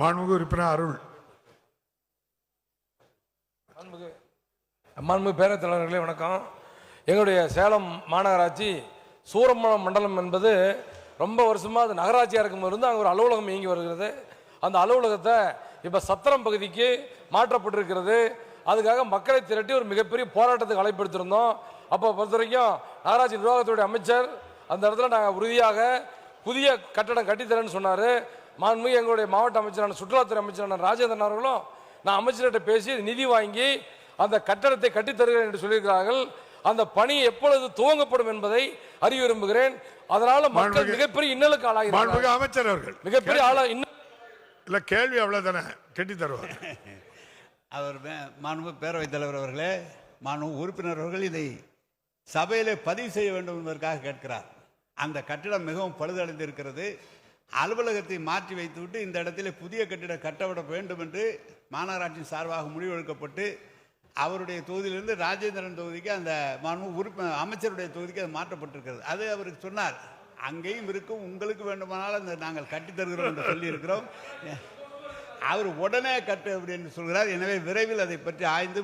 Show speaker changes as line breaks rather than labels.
மாண்புமிகு உறுப்பினர் அருள்.
மாண்புமிகு மாண்புமிகு பேரவைத் தலைவர்களே வணக்கம். எங்களுடைய சேலம் மாநகராட்சி சூரமணம் மண்டலம் என்பது ரொம்ப வருஷமாக அது நகராட்சியாக இருக்கும்போது இருந்து அங்கே ஒரு அலுவலகம் இயங்கி வருகிறது. அந்த அலுவலகத்தை இப்போ சத்திரம் பகுதிக்கு மாற்றப்பட்டிருக்கிறது. அதுக்காக மக்களை திரட்டி ஒரு மிகப்பெரிய போராட்டத்துக்கு அழைப்படுத்திருந்தோம். அப்போ பொறுத்த வரைக்கும் நகராட்சி நிர்வாகத்துடைய அமைச்சர் அந்த இடத்துல நாங்கள் உறுதியாக புதிய கட்டடம் கட்டித்தரேன்னு சொன்னார். மாண்புமிகு எங்களுடைய மாவட்ட அமைச்சரான சுற்றுலாத்துறை அமைச்சரான ராஜேந்திரன் அவர்களும் நான் அமைச்சர்கிட்ட பேசி நிதி வாங்கி அந்த கட்டடத்தை கட்டித் தருகிறேன் என்று சொல்லியிருக்கிறார்கள். அந்த பணி எப்பொழுது துவங்கப்படும் என்பதை அறிய விரும்புகிறேன். அதனால மக்கள் மிகப்பெரிய இன்னலுக்கு
மாண்புமிகு
ஆளாகிறார்கள்
அமைச்சர் அவர்கள்.
மிகப்பெரிய ஆளா இன்னும்
இல்ல கேள்வி அவ்வளவுதானே? கட்டி தருவார்.
அவர் மாண்பு பேரவைத் தலைவர் அவர்களே மாண்பு உறுப்பினர் அவர்கள் இதை சபையிலே பதிவு செய்ய வேண்டும் என்பதற்காக கேட்கிறார். அந்த கட்டிடம் மிகவும் பழுதடைந்திருக்கிறது. அலுவலகத்தை மாற்றி வைத்துவிட்டு இந்த இடத்திலே புதிய கட்டிடம் கட்டப்பட வேண்டும் என்று மாநகராட்சியின் சார்பாக முடிவெடுக்கப்பட்டு அவருடைய தொகுதியிலிருந்து ராஜேந்திரன் தொகுதிக்கு அந்த மாண்பு அமைச்சருடைய தொகுதிக்கு அது மாற்றப்பட்டிருக்கிறது. அது அவருக்கு சொன்னார் அங்கேயும் இருக்கும் உங்களுக்கு வேண்டுமானால் அந்த நாங்கள் கட்டித் தருகிறோம் என்று சொல்லியிருக்கிறோம். அவர் உடனே கட்டு அப்படின்னு சொல்கிறார். எனவே விரைவில் அதை பற்றி ஆய்ந்து